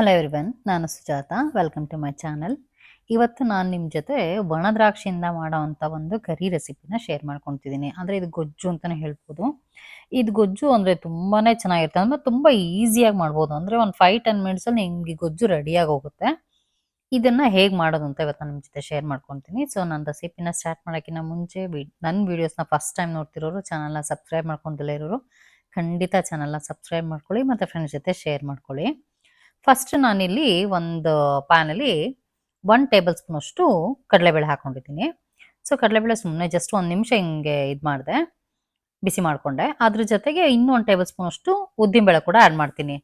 Hello everyone ನಾನು Sujatha. Welcome to my channel ಇವತ್ತು ನಾನು ನಿಮ್ಮ ಜೊತೆ ಒಣ ದ್ರಾಕ್ಷಿಯಿಂದ ಮಾಡೋವಂಥ ಒಂದು ಕರಿ ರೆಸಿಪಿನ ಶೇರ್ ಮಾಡ್ಕೊತಿದ್ದೀನಿ. ಅಂದರೆ ಇದು ಗೊಜ್ಜು ಅಂತಲೇ ಹೇಳ್ಬೋದು. ಇದು ಗೊಜ್ಜು ಅಂದರೆ ತುಂಬಾ ಚೆನ್ನಾಗಿರುತ್ತೆ. ಅಂದರೆ ತುಂಬ ಈಸಿಯಾಗಿ ಮಾಡ್ಬೋದು. ಅಂದರೆ ಒಂದು ಫೈವ್ ಟೆನ್ ಮಿನಿಟ್ಸಲ್ಲಿ ನಿಮಗೆ ಗೊಜ್ಜು ರೆಡಿಯಾಗಿ ಹೋಗುತ್ತೆ. ಇದನ್ನು ಹೇಗೆ ಮಾಡೋದು ಅಂತ ಇವತ್ತು ನಿಮ್ಮ ಜೊತೆ ಶೇರ್ ಮಾಡ್ಕೊತೀನಿ ಸೊ ನನ್ನ ರೆಸಿಪಿನ ಸ್ಟಾರ್ಟ್ ಮಾಡೋಕ್ಕಿಂತ ಮುಂಚೆ ವಿ ನನ್ನ ವೀಡಿಯೋಸ್ನ ಫಸ್ಟ್ ಟೈಮ್ ನೋಡ್ತಿರೋರು ಚಾನಲ್ನ ಸಬ್ಸ್ಕ್ರೈಬ್ ಮಾಡ್ಕೊಂಡಿಲ್ಲ ಇರೋರು, ಖಂಡಿತ ಚಾನಲ್ನ ಸಬ್ಸ್ಕ್ರೈಬ್ ಮಾಡ್ಕೊಳ್ಳಿ, ಮತ್ತು ಫ್ರೆಂಡ್ಸ್ ಜೊತೆ ಶೇರ್ ಮಾಡ್ಕೊಳ್ಳಿ. ಫಸ್ಟ್ ನಾನಿಲ್ಲಿ ಒಂದು ಪ್ಯಾನಲ್ಲಿ ಒನ್ ಟೇಬಲ್ ಸ್ಪೂನ್ ಅಷ್ಟು ಕಡಲೆಬೇಳೆ ಹಾಕೊಂಡಿದ್ದೀನಿ. ಸೊ ಕಡಲೆಬೇಳೆ ಸುಮ್ಮನೆ ಜಸ್ಟ್ ಒಂದು ನಿಮಿಷ ಹಿಂಗೆ ಇದು ಮಾಡಿದೆ, ಬಿಸಿ ಮಾಡಿಕೊಂಡೆ. ಅದ್ರ ಜೊತೆಗೆ ಇನ್ನೂ ಒಂದು ಟೇಬಲ್ ಸ್ಪೂನ್ ಅಷ್ಟು ಉದ್ದಿನಬೇಳೆ ಕೂಡ ಆ್ಯಡ್ ಮಾಡ್ತೀನಿ.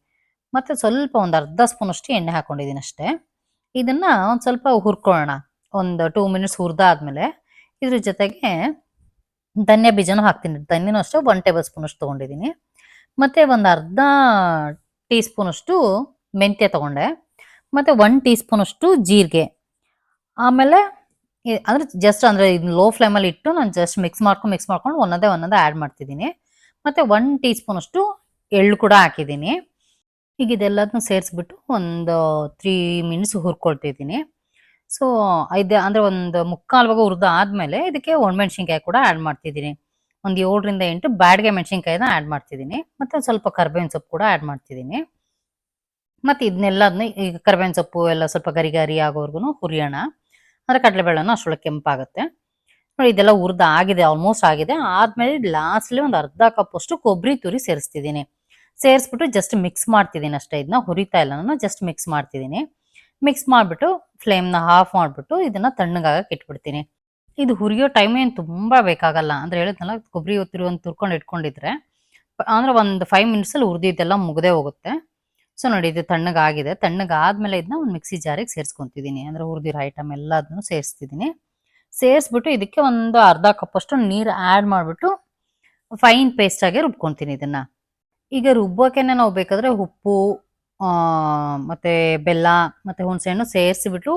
ಮತ್ತು ಸ್ವಲ್ಪ ಒಂದು ಅರ್ಧ ಸ್ಪೂನ್ ಅಷ್ಟು ಎಣ್ಣೆ ಹಾಕೊಂಡಿದ್ದೀನಿ ಅಷ್ಟೇ. ಇದನ್ನು ಒಂದು ಸ್ವಲ್ಪ ಹುರ್ಕೊಳ್ಳೋಣ. ಒಂದು ಟೂ ಮಿನಿಟ್ಸ್ ಹುರಿದಾದ್ಮೇಲೆ ಇದ್ರ ಜೊತೆಗೆ ಧನ್ಯ ಬೀಜನೂ ಹಾಕ್ತೀನಿ. ಧನ್ಯನೂ ಅಷ್ಟೇ ಒನ್ ಟೇಬಲ್ ಸ್ಪೂನ್ ಅಷ್ಟು ತೊಗೊಂಡಿದ್ದೀನಿ. ಮತ್ತು ಒಂದು ಅರ್ಧ ಟೀ ಸ್ಪೂನ್ ಅಷ್ಟು ಮೆಂತ್ಯ ತಗೊಂಡೆ. ಮತ್ತು ಒನ್ ಟೀ ಸ್ಪೂನ್ ಅಷ್ಟು ಜೀರಿಗೆ. ಆಮೇಲೆ ಅಂದರೆ ಜಸ್ಟ್ ಅಂದರೆ ಇದು ಲೋ ಫ್ಲೇಮಲ್ಲಿ ಇಟ್ಟು ನಾನು ಜಸ್ಟ್ ಮಿಕ್ಸ್ ಮಾಡ್ಕೊಂಡು ಮಿಕ್ಸ್ ಮಾಡ್ಕೊಂಡು ಒಂದೊಂದೇ ಒಂದೊಂದೇ ಆ್ಯಡ್ ಮಾಡ್ತಿದ್ದೀನಿ. ಮತ್ತು ಒನ್ ಟೀ ಸ್ಪೂನ್ ಅಷ್ಟು ಎಳ್ಳು ಕೂಡ ಹಾಕಿದ್ದೀನಿ. ಈಗ ಇದೆಲ್ಲದನ್ನು ಸೇರಿಸ್ಬಿಟ್ಟು ಒಂದು ತ್ರೀ ಮಿನಿಟ್ಸ್ ಹುರ್ಕೊಳ್ತಿದ್ದೀನಿ. ಸೊ ಇದು ಅಂದರೆ ಒಂದು ಮುಕ್ಕಾಲು ಭಾಗ ಹುರಿದು ಆದಮೇಲೆ ಇದಕ್ಕೆ ಒಣಮೆಣ್ಸಿನ್ಕಾಯಿ ಕೂಡ ಆ್ಯಡ್ ಮಾಡ್ತಿದ್ದೀನಿ. ಒಂದು ಏಳರಿಂದ ಎಂಟು ಬ್ಯಾಡ್ಗೆ ಮೆಣಸಿನ್ಕಾಯಿನ ಆ್ಯಡ್ ಮಾಡ್ತಿದ್ದೀನಿ. ಮತ್ತು ಸ್ವಲ್ಪ ಕರ್ಬೇವಿನ ಸೊಪ್ಪು ಕೂಡ ಆ್ಯಡ್ ಮಾಡ್ತಿದ್ದೀನಿ. ಮತ್ತು ಇದನ್ನೆಲ್ಲದನ್ನ ಈಗ ಕರ್ಬೇವಿನ ಸೊಪ್ಪು ಎಲ್ಲ ಸ್ವಲ್ಪ ಗರಿ ಗರಿ ಆಗೋವರೆಗೂ ಹುರಿಯೋಣ. ಅಂದರೆ ಕಡಲೆಬೇಳೆನ ಅಷ್ಟೊಳಗೆ ಕೆಂಪಾಗುತ್ತೆ. ನೋಡಿ, ಇದೆಲ್ಲ ಹುರಿದು ಆಗಿದೆ ಆಲ್ಮೋಸ್ಟ್ ಆಗಿದೆ. ಆದಮೇಲೆ ಲಾಸ್ಟ್ಲಿ ಒಂದು ಅರ್ಧ ಕಪ್ ಅಷ್ಟು ಕೊಬ್ಬರಿ ತುರಿ ಸೇರಿಸ್ತಿದ್ದೀನಿ. ಸೇರಿಸ್ಬಿಟ್ಟು ಜಸ್ಟ್ ಮಿಕ್ಸ್ ಮಾಡ್ತಿದ್ದೀನಿ ಅಷ್ಟೇ. ಇದನ್ನ ಹುರಿತಾ ಇಲ್ಲ ನಾನು ಜಸ್ಟ್ ಮಿಕ್ಸ್ ಮಾಡ್ತಿದ್ದೀನಿ. ಮಿಕ್ಸ್ ಮಾಡಿಬಿಟ್ಟು ಫ್ಲೇಮ್ನ ಆಫ್ ಮಾಡಿಬಿಟ್ಟು ಇದನ್ನ ತಣ್ಣಗಾಗಕ್ಕೆ ಇಟ್ಬಿಡ್ತೀನಿ. ಇದು ಹುರಿಯೋ ಟೈಮ್ ಏನು ತುಂಬ ಬೇಕಾಗಲ್ಲ. ಅಂದ್ರೆ ಹೇಳಿದ್ನಲ್ಲ ಕೊಬ್ಬರಿ ತುರಿ ಒಂದು ತುರ್ಕೊಂಡು ಇಟ್ಕೊಂಡಿದ್ರೆ. ಅಂದ್ರೆ ಒಂದು ಫೈವ್ ಮಿನಿಟ್ಸಲ್ಲಿ ಹುರಿದಿದ್ದೆಲ್ಲ ಮುಗ್ದೇ ಹೋಗುತ್ತೆ. ಸೊ ನೋಡಿ ಇದು ತಣ್ಣಗಾಗಿದೆ. ತಣ್ಣಗಾದ್ಮೇಲೆ ಇದನ್ನ ಒಂದು ಮಿಕ್ಸಿ ಜಾರಿಗೆ ಸೇರಿಸ್ಕೊಂತಿದ್ದೀನಿ. ಅಂದ್ರೆ ಹುರಿದಿರೋ ಐಟಮ್ ಎಲ್ಲದನ್ನು ಸೇರಿಸ್ತಿದ್ದೀನಿ. ಸೇರಿಸ್ಬಿಟ್ಟು ಇದಕ್ಕೆ ಒಂದು ಅರ್ಧ ಕಪ್ ಅಷ್ಟು ನೀರು ಆ್ಯಡ್ ಮಾಡಿಬಿಟ್ಟು ಫೈನ್ ಪೇಸ್ಟ್ ಆಗಿ ರುಬ್ಕೊಂತೀನಿ ಇದನ್ನ. ಈಗ ರುಬ್ಬೋಕೆನೆ ನಾವು ಬೇಕಾದ್ರೆ ಉಪ್ಪು ಮತ್ತೆ ಬೆಲ್ಲ, ಮತ್ತೆ ಹುಣಸೆಹಣ್ಣು ಸೇರಿಸಿಬಿಟ್ಟು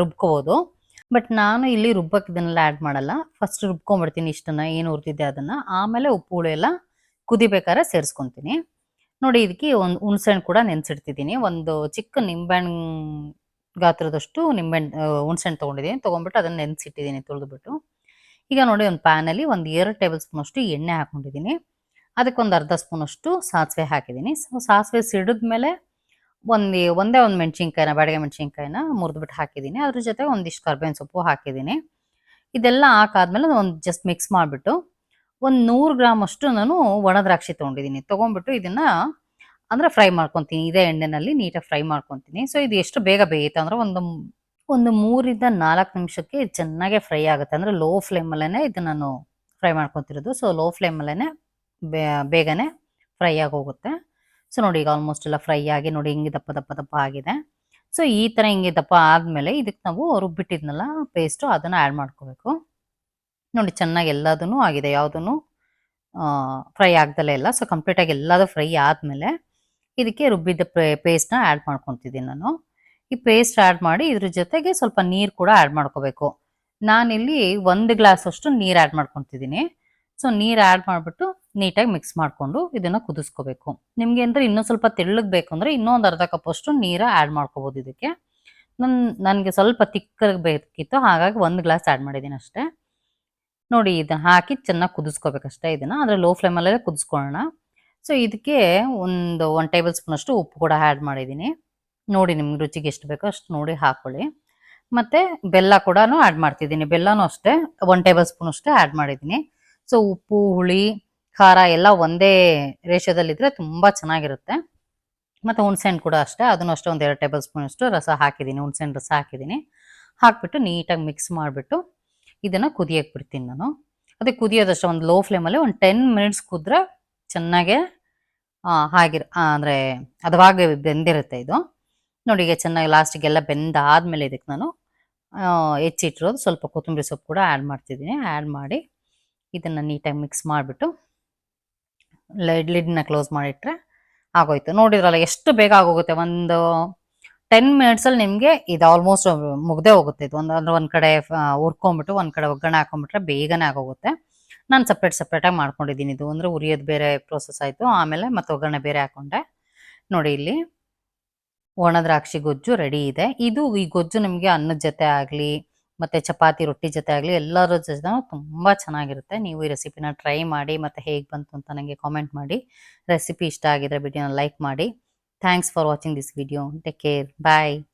ರುಬ್ಕೋಬೋದು. ಬಟ್ ನಾನು ಇಲ್ಲಿ ರುಬ್ಬಕ್ಕೆ ಇದನ್ನೆಲ್ಲ ಆ್ಯಡ್ ಮಾಡಲ್ಲ. ಫಸ್ಟ್ ರುಬ್ಕೊಂಡ್ಬಿಡ್ತೀನಿ ಇಷ್ಟನ್ನ, ಏನು ಹುರಿದಿದ್ದೆ ಅದನ್ನ. ಆಮೇಲೆ ಉಪ್ಪು ಹುಳಿ ಎಲ್ಲ ಕುದಿಬೇಕಾದ್ರೆ ಸೇರಿಸ್ಕೊಂತೀನಿ. ನೋಡಿ ಇದಕ್ಕೆ ಒಂದು ಹುಣಸೆಹಣ್ಣು ಕೂಡ ನೆನೆಸಿಡ್ತಿದ್ದೀನಿ. ಒಂದು ಚಿಕ್ಕ ನಿಂಬೆಹಣ್ಣು ಗಾತ್ರದಷ್ಟು ನಿಂಬೆಹಣ್ಣು ಹುಣಸೆಹಣ್ಣು ತೊಗೊಂಡಿದ್ದೀನಿ. ತೊಗೊಂಡ್ಬಿಟ್ಟು ಅದನ್ನು ನೆನೆಸಿಟ್ಟಿದ್ದೀನಿ ತುಳಿದ್ಬಿಟ್ಟು. ಈಗ ನೋಡಿ ಒಂದು ಪ್ಯಾನಲ್ಲಿ ಒಂದು ಎರಡು ಟೇಬಲ್ ಸ್ಪೂನ್ ಅಷ್ಟು ಎಣ್ಣೆ ಹಾಕೊಂಡಿದ್ದೀನಿ. ಅದಕ್ಕೆ ಒಂದು ಅರ್ಧ ಸ್ಪೂನ್ ಅಷ್ಟು ಸಾಸಿವೆ ಹಾಕಿದ್ದೀನಿ. ಸೊ, ಸಾಸಿವೆ ಸಿಡಿದ್ಮೇಲೆ ಒಂದು, ಒಂದೇ ಒಂದು ಮೆಣಸಿನ್ಕಾಯಿನ, ಬಾಡಿಗೆ ಮೆಣಸಿನ್ಕಾಯಿನ ಮುರಿದ್ಬಿಟ್ಟು ಹಾಕಿದ್ದೀನಿ. ಅದ್ರ ಜೊತೆ ಒಂದಿಷ್ಟು ಕರ್ಬೇವಿನ ಸೊಪ್ಪು ಹಾಕಿದ್ದೀನಿ. ಇದೆಲ್ಲ ಹಾಕಾದ್ಮೇಲೆ ಒಂದು ಜಸ್ಟ್ ಮಿಕ್ಸ್ ಮಾಡಿಬಿಟ್ಟು ಒಂದು ನೂರು ಗ್ರಾಮ್ ಅಷ್ಟು ನಾನು ಒಣ ದ್ರಾಕ್ಷಿ ತೊಗೊಂಡಿದ್ದೀನಿ ತೊಗೊಂಡ್ಬಿಟ್ಟು ಇದನ್ನ ಅಂದ್ರೆ ಫ್ರೈ ಮಾಡ್ಕೊತೀನಿ. ಇದೇ ಎಣ್ಣೆನಲ್ಲಿ ನೀಟಾಗಿ ಫ್ರೈ ಮಾಡ್ಕೊತೀನಿ. ಸೊ ಇದು ಎಷ್ಟು ಬೇಗ ಬೇಯುತ್ತೆ ಅಂದ್ರೆ ಒಂದು ಒಂದು ಮೂರಿಂದ ನಾಲ್ಕು ನಿಮಿಷಕ್ಕೆ ಚೆನ್ನಾಗೆ ಫ್ರೈ ಆಗುತ್ತೆ. ಅಂದ್ರೆ ಲೋ ಫ್ಲೇಮಲ್ಲೇ ಇದು ನಾನು ಫ್ರೈ ಮಾಡ್ಕೊತಿರೋದು. ಸೊ ಲೋ ಫ್ಲೇಮಲ್ಲೇ ಬೇಗನೆ ಫ್ರೈ ಆಗಿ ಹೋಗುತ್ತೆ ಸೊ ನೋಡಿ ಈಗ ಆಲ್ಮೋಸ್ಟ್ ಎಲ್ಲ ಫ್ರೈ ಆಗಿ ನೋಡಿ ಹಿಂಗೆ ದಪ್ಪ ದಪ್ಪ ದಪ್ಪ ಆಗಿದೆ. ಸೊ ಈ ಥರ ಹಿಂಗೆ ದಪ್ಪ ಆದಮೇಲೆ ಇದಕ್ಕೆ ನಾವು ರುಬ್ಬಿಟ್ಟಿದ್ನಲ್ಲ, ಪೇಸ್ಟು ಅದನ್ನು ಆ್ಯಡ್ ಮಾಡ್ಕೋಬೇಕು. ನೋಡಿ, ಚೆನ್ನಾಗಿ ಎಲ್ಲದೂ ಆಗಿದೆ. ಯಾವುದೂ ಫ್ರೈ ಆಗ್ದಲೇ ಇಲ್ಲ. ಸೊ ಕಂಪ್ಲೀಟಾಗಿ ಎಲ್ಲದೂ ಫ್ರೈ ಆದಮೇಲೆ ಇದಕ್ಕೆ ರುಬ್ಬಿದ್ದ ಪೇಸ್ಟ್ನ ಆ್ಯಡ್ ಮಾಡ್ಕೊತಿದ್ದೀನಿ ನಾನು. ಈ ಪೇಸ್ಟ್ ಆ್ಯಡ್ ಮಾಡಿ ಇದ್ರ ಜೊತೆಗೆ ಸ್ವಲ್ಪ ನೀರು ಕೂಡ ಆ್ಯಡ್ ಮಾಡ್ಕೋಬೇಕು. ನಾನಿಲ್ಲಿ ಒಂದು ಗ್ಲಾಸ್ ಅಷ್ಟು ನೀರು ಆ್ಯಡ್ ಮಾಡ್ಕೊತಿದ್ದೀನಿ. ಸೊ ನೀರು ಆ್ಯಡ್ ಮಾಡಿಬಿಟ್ಟು ನೀಟಾಗಿ ಮಿಕ್ಸ್ ಮಾಡಿಕೊಂಡು ಇದನ್ನು ಕುದಿಸ್ಕೋಬೇಕು. ನಿಮಗೆ ಅಂದರೆ ಇನ್ನೂ ಸ್ವಲ್ಪ ತೆಳ್ಳಗೆ ಬೇಕು ಅಂದರೆ ಇನ್ನೊಂದು ಅರ್ಧ ಕಪ್ ಅಷ್ಟು ನೀರು ಆ್ಯಡ್ ಮಾಡ್ಕೋಬೋದು ಇದಕ್ಕೆ. ನನ್ನ ನನಗೆ ಸ್ವಲ್ಪ ತಿಕ್ಕಗೆ ಬೇಕಿತ್ತು. ಹಾಗಾಗಿ ಒಂದು ಗ್ಲಾಸ್ ಆ್ಯಡ್ ಮಾಡಿದ್ದೀನಿ ಅಷ್ಟೇ. ನೋಡಿ, ಇದನ್ನ ಹಾಕಿ ಚೆನ್ನಾಗಿ ಕುದಿಸ್ಕೋಬೇಕಷ್ಟೇ ಇದನ್ನ. ಅಂದರೆ ಲೋ ಫ್ಲೇಮಲ್ಲೇ ಕುದಿಸ್ಕೊಳ್ಳೋಣ. ಸೊ ಇದಕ್ಕೆ ಒಂದು ಒನ್ ಟೇಬಲ್ ಸ್ಪೂನ್ ಅಷ್ಟು ಉಪ್ಪು ಕೂಡ ಆ್ಯಡ್ ಮಾಡಿದ್ದೀನಿ. ನೋಡಿ, ನಿಮ್ಗೆ ರುಚಿಗೆ ಎಷ್ಟು ಬೇಕೋ ಅಷ್ಟು ನೋಡಿ ಹಾಕೊಳ್ಳಿ. ಮತ್ತೆ ಬೆಲ್ಲ ಕೂಡ ಆ್ಯಡ್ ಮಾಡ್ತಿದ್ದೀನಿ. ಬೆಲ್ಲನೂ ಅಷ್ಟೇ ಒನ್ ಟೇಬಲ್ ಸ್ಪೂನ್ ಅಷ್ಟೇ ಆ್ಯಡ್ ಮಾಡಿದ್ದೀನಿ. ಸೊ ಉಪ್ಪು, ಹುಳಿ, ಖಾರ ಎಲ್ಲ ಒಂದೇ ರೇಷದಲ್ಲಿದ್ದರೆ ತುಂಬ ಚೆನ್ನಾಗಿರುತ್ತೆ. ಮತ್ತು ಹುಣಸೆಹಣ್ಣು ಕೂಡ ಅಷ್ಟೇ, ಅದನ್ನು ಅಷ್ಟೇ ಒಂದು ಎರಡು ಟೇಬಲ್ ಸ್ಪೂನ್ ಅಷ್ಟು ರಸ ಹಾಕಿದ್ದೀನಿ. ಹುಣಸೆಹಣ್ಣು ರಸ ಹಾಕಿದ್ದೀನಿ. ಹಾಕ್ಬಿಟ್ಟು ನೀಟಾಗಿ ಮಿಕ್ಸ್ ಮಾಡಿಬಿಟ್ಟು ಇದನ್ನು ಕುದಿಯಕ್ಕೆ ಬಿಡ್ತೀನಿ ನಾನು. ಅದೇ ಕುದಿಯೋದಷ್ಟು ಒಂದು ಲೋ ಫ್ಲೇಮಲ್ಲಿ ಒಂದು ಟೆನ್ ಮಿನಿಟ್ಸ್ ಕುದ್ರೆ ಚೆನ್ನಾಗೆ ಹಾಗಿರ್ ಅಂದರೆ ಅದವಾಗೆ ಬೆಂದಿರುತ್ತೆ ಇದು. ನೋಡಿ ಈಗ ಚೆನ್ನಾಗಿ ಲಾಸ್ಟಿಗೆಲ್ಲ ಬೆಂದಾದ್ಮೇಲೆ ಇದಕ್ಕೆ ನಾನು ಹೆಚ್ಚಿಟ್ಟಿರೋದು ಸ್ವಲ್ಪ ಕೊತ್ತಂಬರಿ ಸೊಪ್ಪು ಕೂಡ ಆ್ಯಡ್ ಮಾಡ್ತಿದ್ದೀನಿ. ಆ್ಯಡ್ ಮಾಡಿ ಇದನ್ನು ನೀಟಾಗಿ ಮಿಕ್ಸ್ ಮಾಡಿಬಿಟ್ಟು ಲೈಡ್ ಲಿಡ್ನ ಕ್ಲೋಸ್ ಮಾಡಿಟ್ರೆ ಆಗೋಯ್ತು. ನೋಡಿದ್ರಲ್ಲ ಎಷ್ಟು ಬೇಗ ಆಗೋಗುತ್ತೆ? ಒಂದು ಟೆನ್ ಮಿನಿಟ್ಸಲ್ಲಿ ನಿಮ್ಗೆ ಇದು ಆಲ್ಮೋಸ್ಟ್ ಮುಗ್ದೇ ಹೋಗುತ್ತೆ. ಇದು ಒಂದು, ಅಂದ್ರೆ ಒಂದು ಕಡೆ ಹುರ್ಕೊಂಡ್ಬಿಟ್ಟು ಒಂದ್ ಕಡೆ ಒಗ್ಗರಣೆ ಹಾಕೊಂಡ್ಬಿಟ್ರೆ ಬೇಗನೆ ಆಗೋಗುತ್ತೆ. ನಾನು ಸಪ್ರೇಟ್ ಆಗಿ ಮಾಡ್ಕೊಂಡಿದ್ದೀನಿ ಇದು. ಅಂದ್ರೆ ಉರಿಯೋದು ಬೇರೆ ಪ್ರೋಸೆಸ್ ಆಯಿತು. ಆಮೇಲೆ ಮತ್ತೆ ಒಗ್ಗರಣೆ ಬೇರೆ ಹಾಕೊಂಡೆ. ನೋಡಿ ಇಲ್ಲಿ ಒಣ ದ್ರಾಕ್ಷಿ ಗೊಜ್ಜು ರೆಡಿ ಇದೆ. ಇದು ಈ ಗೊಜ್ಜು ನಿಮಗೆ ಅನ್ನದ ಜೊತೆ ಆಗಲಿ, ಮತ್ತೆ ಚಪಾತಿ, ರೊಟ್ಟಿ ಜೊತೆ ಆಗಲಿ ಎಲ್ಲರ ಜೊತೆ ತುಂಬಾ ಚೆನ್ನಾಗಿರುತ್ತೆ. ನೀವು ಈ ರೆಸಿಪಿನ ಟ್ರೈ ಮಾಡಿ ಮತ್ತೆ ಹೇಗೆ ಬಂತು ಅಂತ ನನಗೆ ಕಾಮೆಂಟ್ ಮಾಡಿ. ರೆಸಿಪಿ ಇಷ್ಟ ಆಗಿದ್ರೆ ವಿಡಿಯೋನ ಲೈಕ್ ಮಾಡಿ. Thanks for watching this video. Take care. Bye.